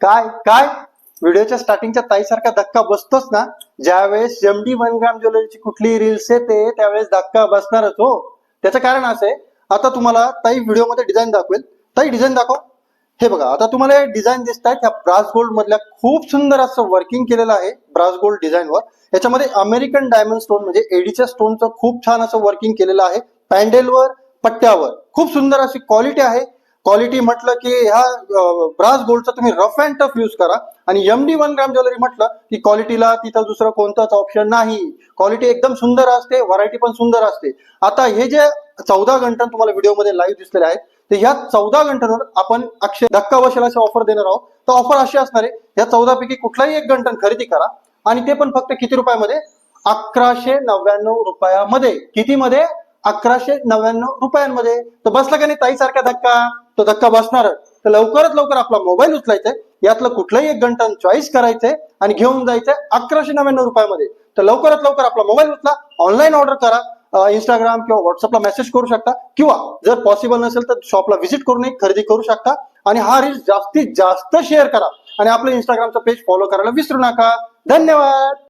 काय? काय? व्हिडिओच्या स्टार्टिंगच्या ताईसारखा धक्का बसतोच ना? ज्यावेळेस एम डी वन ग्राम ज्वेलरीची कुठली रील्स येते त्यावेळेस धक्का बसणारच हो. त्याचं कारण असं आहे आता तुम्हाला ताई व्हिडिओमध्ये डिझाईन दाखवेल. ताई डिझाईन दाखव. हे बघा आता तुम्हाला हे डिझाईन दिसत आहेत ह्या ब्रास गोल्ड मधल्या खूप सुंदर असं वर्किंग केलेलं आहे ब्रास गोल्ड डिझाईनवर याच्यामध्ये अमेरिकन डायमंड स्टोन म्हणजे एडीच्या स्टोनचं खूप छान असं वर्किंग केलेलं आहे. पॅन्डेलवर पट्ट्यावर. खूप सुंदर अशी क्वालिटी आहे. क्वालिटी म्हटलं की ह्या ब्रास गोल्डचा तुम्ही रफ अँड टफ यूज करा. आणि M D one gram jewellery म्हटलं की क्वालिटीला तिथं दुसरं कोणतंच ऑप्शन नाही. क्वालिटी एकदम सुंदर असते व्हरायटी पण सुंदर असते. आता हे जे चौदा घंटन तुम्हाला व्हिडिओमध्ये लाईव्ह दिसलेले आहेत तर ह्या चौदा घंटांवर आपण अक्षय धक्का बसेल अशी ऑफर देणार आहोत. तर ऑफर अशी असणार आहे ह्या चौदापैकी कुठलाही एक घंटन खरेदी करा. आणि ते पण फक्त किती रुपयामध्ये? अकराशे नव्याण्णव रुपयामध्ये. कितीमध्ये? अकराशे नव्याण्णव रुपयांमध्ये. तर बसला का नाही ताईसारखा धक्का? तो धक्का बसणार. तर लवकरात लवकर आपला मोबाईल उचलायचा यातलं कुठलंही एक घंटन चॉईस करायचंय आणि घेऊन जायचंय अकराशे नव्याण्णव रुपयामध्ये. तर लवकरात लवकर आपला मोबाईल उचला ऑनलाईन ऑर्डर करा. इंस्टाग्राम किंवा व्हॉट्सअपला मेसेज करू शकता. किंवा जर पॉसिबल नसेल तर शॉपला व्हिजिट करूनही खरेदी करू शकता. आणि हा रील जास्तीत जास्त शेअर करा. आणि आपलं इंस्टाग्रामचं पेज फॉलो करायला विसरू नका. धन्यवाद!